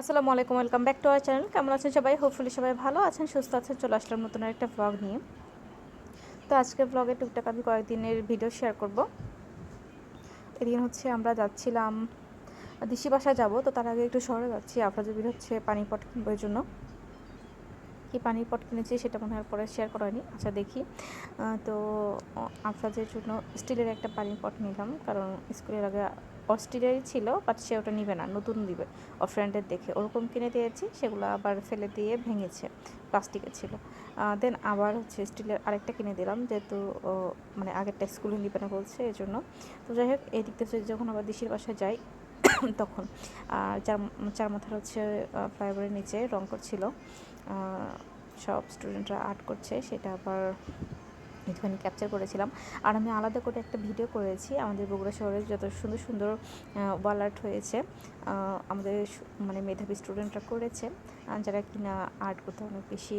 আসসালামু আলাইকুম, welcome back to our channel. কেমন আছেন সবাই? হোপফুলি সবাই ভালো আছেন, সুস্থ আছেন, চলে আসলাম নতুন একটা ব্লগ নিয়ে। তো আজকের ব্লগে টুকটাক আমি কয়েকদিনের ভিডিও শেয়ার করব। এদিন হচ্ছে আমরা যাচ্ছিলাম, দিশি বাসায় যাব, তো তার আগে একটু শহরে যাচ্ছি আপনাদের হচ্ছে পানি পট কিনবার জন্য। কি পানির পট কিনেছি সেটা মনে হয় পরে শেয়ার করা হয়নি। আচ্ছা দেখি। তো, আফরাজের জন্য স্টিলের একটা পানির পট নিলাম, কারণ স্কুলের আগে ওর স্টিলেরই ছিল বাট সে ওটা নিবে না, নতুন দিবে। ওর ফ্রেন্ডের দেখে। ওরকম কিনে দিয়েছি, সেগুলো আবার ফেলে দিয়ে ভেঙেছে প্লাস্টিকের ছিল। দেন আবার হচ্ছে স্টিলের আরেকটা কিনে দিলাম, যেহেতু মানে আগেরটা স্কুলে নিবে না বলছে এই জন্য তো যাই হোক এই থেকে যখন আবার দিশির বাসায় যাই, তখন। আর চার চার মাথার হচ্ছে ফ্লাইওভারের নিচে রং করছিল সব স্টুডেন্টরা আর্ট করছে, সেটা আবার একটুখানি ক্যাপচার করেছিলাম। আর আমি আলাদা করে একটা ভিডিও করেছি, আমাদের বগুড়া শহরে যত সুন্দর সুন্দর ওয়াল আর্ট হয়েছে আমাদের মানে মেধাবী স্টুডেন্টরা করেছে যারা কিনা আর্ট করতে অনেক বেশি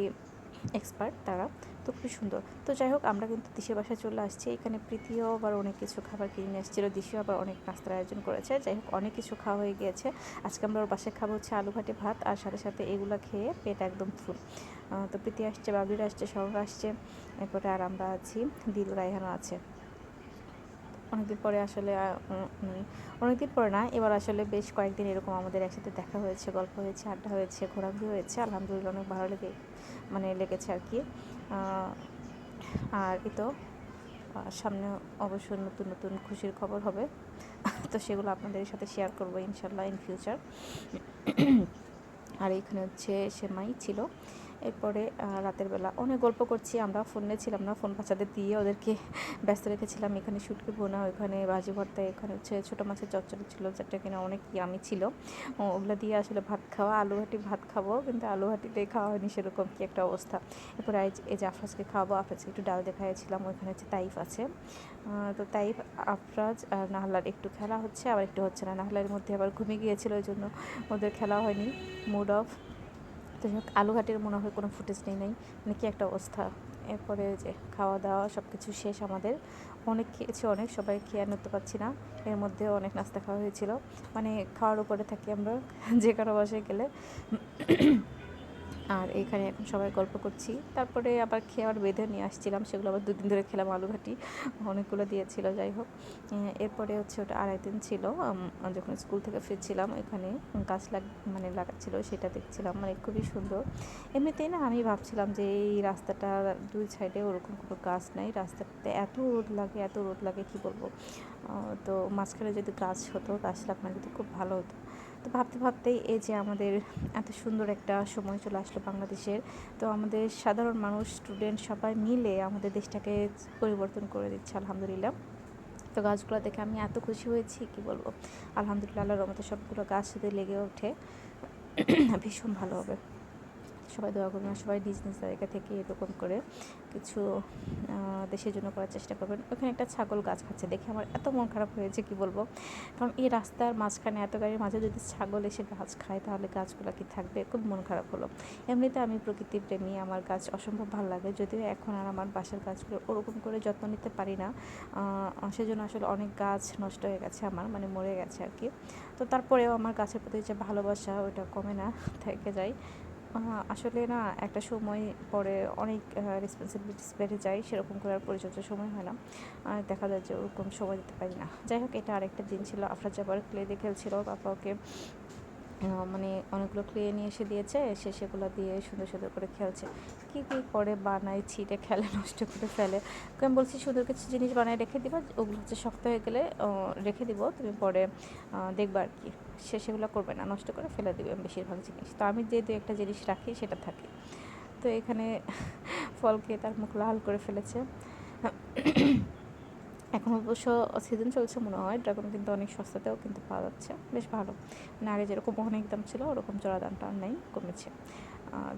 এক্সপার্ট তারা, তো খুবই সুন্দর। তো যাই হোক আমরা কিন্তু দেশের বাসায় চলে আসছি। এখানে প্রীতিও আবার অনেক কিছু খাবার কিনে নিয়ে এসেছিল দিশিও আবার অনেক নাস্তার আয়োজন করেছে। যাই হোক অনেক কিছু খাওয়া হয়ে গিয়েছে। আজকে আমরা ওর বাসায় খাব হচ্ছে আলু ভাটে ভাত আর সাথে সাথে এগুলো খেয়ে পেট একদম ফুল। তো প্রীতি আসছে বাবির আসছে শহর আসছে। এরপরে আর আমরা আছি, দিল রায়হানো আছে। অনেকদিন পরে আসলে অনেকদিন পরে না এবার আসলে বেশ কয়েকদিন এরকম আমাদের একসাথে দেখা হয়েছে গল্প হয়েছে আড্ডা হয়েছে ঘোরাঘুরি হয়েছে আলহামদুলিল্লাহ অনেক ভালো লেগে মানে লেগেছে আর কি। আর এই তো আহ, সামনে অবশ্যই নতুন নতুন খুশির খবর হবে। তো সেগুলো আপনাদের সাথে শেয়ার করব ইনশাল্লাহ ইন ফিউচার আর এখানে হচ্ছে সেমাই ছিল। এরপরে রাতের বেলা অনেক গল্প করছি। আমরা ফোনে ছিলাম না ফোন বাচ্চাদের দিয়ে ওদেরকে ব্যস্ত রেখেছিলাম। এখানে শুটকি বোনা ওইখানে বাজি ভর্তা, এখানে হচ্ছে ছোটো মাছের চচ্চড়ি ছিল, যেটা কিনা অনেক ইয়ামি ছিল। ওগুলো দিয়ে আসলে ভাত খাওয়া, আলু ভাটি ভাত খাব, কিন্তু আলু ভাটিতে খাওয়া হয়নি সেরকম কি একটা অবস্থা। এরপরে এই যে আফরাজকে খাওয়াবো, আফরাজকে একটু ডাল দেখাইছিলাম, ওইখানে হচ্ছে তাইফ আছে। তো তাইফ, আফরাজ আর নাহলার একটু খেলা হচ্ছে, আবার একটু হচ্ছে না। নাহলার মধ্যে আবার ঘুমিয়ে গিয়েছিল ওই জন্য ওদের খেলা হয়নি। মুড অফ তো যাই হোক, আলুঘাটের মনে হয় কোনো ফুটেজ নেই, নাই। মানে কি একটা অবস্থা। এরপরে যে খাওয়া দাওয়া সব কিছু শেষ আমাদের। অনেক খেয়েছি অনেক, সবাই খেয়ে নিতে পারছি না। এর মধ্যে অনেক নাস্তা খাওয়া হয়েছিল। মানে খাওয়ার উপরে থাকি আমরা, যে কারও বাসায় গেলে। আর এখানে এখন সবাই গল্প করছি। তারপরে আবার খেয়ে আবার বেঁধে নিয়ে আসছিলাম। সেগুলো আবার দুদিন ধরে খেলাম আলু ঘাটি অনেকগুলো দিয়েছিল, যাই হোক। এরপরে হচ্ছে ওটা আড়াই দিন ছিল। যখন স্কুল থেকে ফিরছিলাম এখানে গাছ লাগ মানে লাগাচ্ছিল, সেটা দেখছিলাম। মানে খুবই সুন্দর। এমনিতেই না আমি ভাবছিলাম যে এই রাস্তাটা দুই সাইডে ওরকম কোনো গাছ নাই। রাস্তাটাতে এত রোদ লাগে, এত রোদ লাগে, কি বলব? তো মাঝখানে যদি গাছ হতো, গাছ লাগানো যদি খুব ভালো হতো। তো ভাবতে ভাবতেই এই যে আমাদের এত সুন্দর একটা সময় চলে আসলো বাংলাদেশের, তো আমাদের সাধারণ মানুষ স্টুডেন্ট সবাই মিলে আমাদের দেশটাকে পরিবর্তন করে দিচ্ছে, আলহামদুলিল্লাহ। তো গাছগুলো দেখে আমি এত খুশি হয়েছি, কি বলব? আলহামদুলিল্লাহ, আল্লাহর রহমতে সবগুলো গাছ সাথে লেগে ওঠে, ভীষণ ভালো হবে। সবাই দোয়া করবেন সবাই নিজ জায়গা থেকে এরকম করে কিছু দেশের জন্য করার চেষ্টা করবেন। ওখানে একটা ছাগল গাছ খাচ্ছে দেখে আমার এত মন খারাপ হয়েছে কি বলব? কারণ এই রাস্তার মাঝখানে, এত গাড়ির মাঝে যদি ছাগল এসে গাছ খায়, তাহলে গাছগুলো কি থাকবে? খুব মন খারাপ হলো। এমনিতে আমি প্রকৃতি প্রেমী আমার গাছ অসম্ভব ভালো লাগে। যদিও এখন আর আমার বাসার গাছগুলো ওরকম করে যত্ন নিতে পারি না। সেজন্য আসলে অনেক গাছ নষ্ট হয়ে গেছে আমার মানে মরে গেছে আর কি। তো তারপরেও আমার গাছের প্রতি যে ভালোবাসা, ওটা কমে না, থেকে যায়। আসলে না, একটা সময় পরে অনেক রেসপন্সিবিলিটিস বেড়ে যায়, সেরকম করে আর পরিচর্যার সময় হয় না। আর দেখা যায় যে ওরকম সময় দিতে পারি না। যাই হোক, এটা আরেকটা দিন ছিল। আফরাজ জাবার ক্লে দিয়ে খেলছিল বাবা ওকে মানে অনেকগুলো ক্লে নিয়ে এসে দিয়েছে সে সেগুলো দিয়ে সুন্দর সুন্দর করে খেলছে। কী কী করে বানায়, ছিটে খেলে, নষ্ট করে ফেলে। আমি বলছি সুন্দর কিছু জিনিস বানায় রেখে দিবা, ওগুলো হচ্ছে শক্ত হয়ে গেলে রেখে দিব, তুমি পরে দেখবা আর কি। সে সেগুলো করবে না, নষ্ট করে ফেলে দিবে বেশিরভাগ জিনিস। তো আমি যে দু একটা জিনিস রাখি, সেটা থাকে। তো এখানে ফল খেয়ে তার মুখ লাল করে ফেলেছে। এখন অবশ্য সিজন চলছে মনে হয়। ড্রাগন কিন্তু অনেক সস্তাতেও কিন্তু পাওয়া যাচ্ছে। বেশ ভালো। মানে আগে যেরকম অনেক দাম ছিল, ওরকম চড়া দামটা নেই, কমেছে।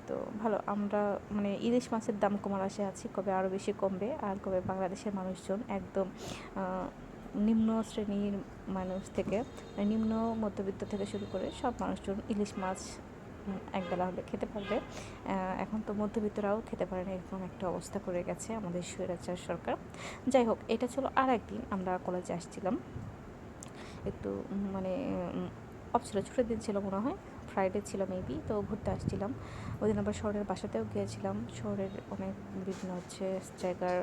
তো ভালো, আমরা মানে ইলিশ মাছের দাম কমার আশায় আছি, কবে আরও বেশি কমবে আর কবে বাংলাদেশের মানুষজন একদম নিম্ন শ্রেণির মানুষ থেকে মানে নিম্ন মধ্যবিত্ত থেকে শুরু করে সব মানুষজন ইলিশ মাছ একবেলা হলে খেতে পারবে। এখন তো মধ্যবিত্তরাও খেতে পারে না এরকম একটা অবস্থা করে গেছে আমাদের স্বৈরাচার সরকার। যাই হোক, এটা ছিল আর একদিন আমরা কলেজে আসছিলাম। একটু মানে অফ ছিল, ছুটির দিন ছিল মনে হয় ফ্রাইডে ছিল মেবি তো ঘুরতে আসছিলাম। ওই দিন আবার শহরের বাসাতেও গিয়েছিলাম। শহরের অনেক বিভিন্ন হচ্ছে জায়গার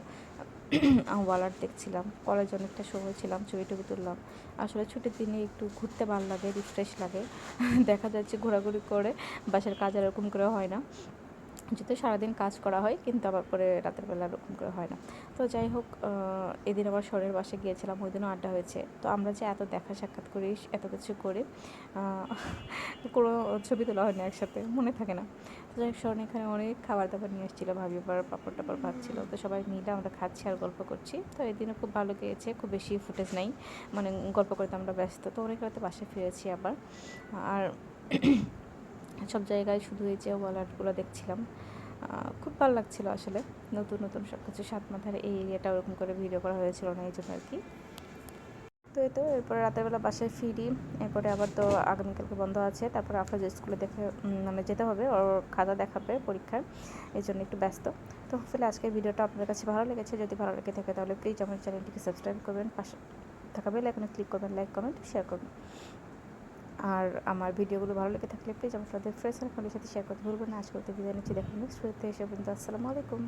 ওয়ালার দেখছিলাম। কলেজে অনেকটা সময় ছিলাম ছবি টবি তুললাম। আসলে ছুটির দিনে একটু ঘুরতে ভালো লাগে রিফ্রেশ লাগে। দেখা যাচ্ছে ঘোরাঘুরি করে, বাসার কাজ আর এরকম করে হয় না। যদিও সারাদিন কাজ করা হয়, কিন্তু আবার পরে রাতের বেলা এরকম করে হয় না। তো যাই হোক এদিন আবার শহরের বাসে গিয়েছিলাম ওই দিনও আড্ডা হয়েছে। তো আমরা যে এত দেখা সাক্ষাৎ করি, এত কিছু করি কোনো ছবি তোলা হয়নি একসাথে, মনে থাকে না। হোক এখানে অনেক খাবার দাবার নিয়ে এসেছিল, ভাবি আবার পাপড় টাপড় ভাত ছিল তো সবাই মিলে আমরা খাচ্ছি আর গল্প করছি। তো এদিনও খুব ভালো গিয়েছে, খুব বেশি ফুটেজ নাই। মানে গল্প করতে আমরা ব্যস্ত। তো অনেক রাতে বাসায় ফিরেছি আবার। আর সব জায়গায় শুধু এই যে ওয়ালারগুলো দেখছিলাম। খুব ভালো লাগছিল আসলে। নতুন নতুন সব কিছু সাত মাথার এই এরিয়াটা ওরকম করে ভিডিও করা হয়েছিল না এই জন্য আর কি। তো এই তো, এরপরে রাতের বেলা বাসায় ফিরি, এরপরে আবার তো আগামীকালকে বন্ধ আছে, তারপরে আফরাজ স্কুলে দেখে মানে যেতে হবে, ওর খাতা দেখাবে পরীক্ষার এই জন্য একটু ব্যস্ত। তো হোপফুলি আজকের ভিডিওটা আপনাদের কাছে ভালো লেগেছে, যদি ভালো লেগে থাকে তাহলে প্লিজ আমার চ্যানেলটিকে সাবস্ক্রাইব করবেন, পাশে থাকা বেল এখানে ক্লিক করবেন লাইক কমেন্ট শেয়ার করবেন। আর আমার ভিডিওগুলো ভালো লেগে থাকলে প্লিজ আমার সাথে ফ্রেন্ডস আর ফ্যামিলির সাথে শেয়ার করতে ভুলবেন না। আজ করতে বিদায় নিচ্ছি দেখুন নেক্সট ভিডিওতে এসে পর্যন্ত, আসসালামু আলাইকুম।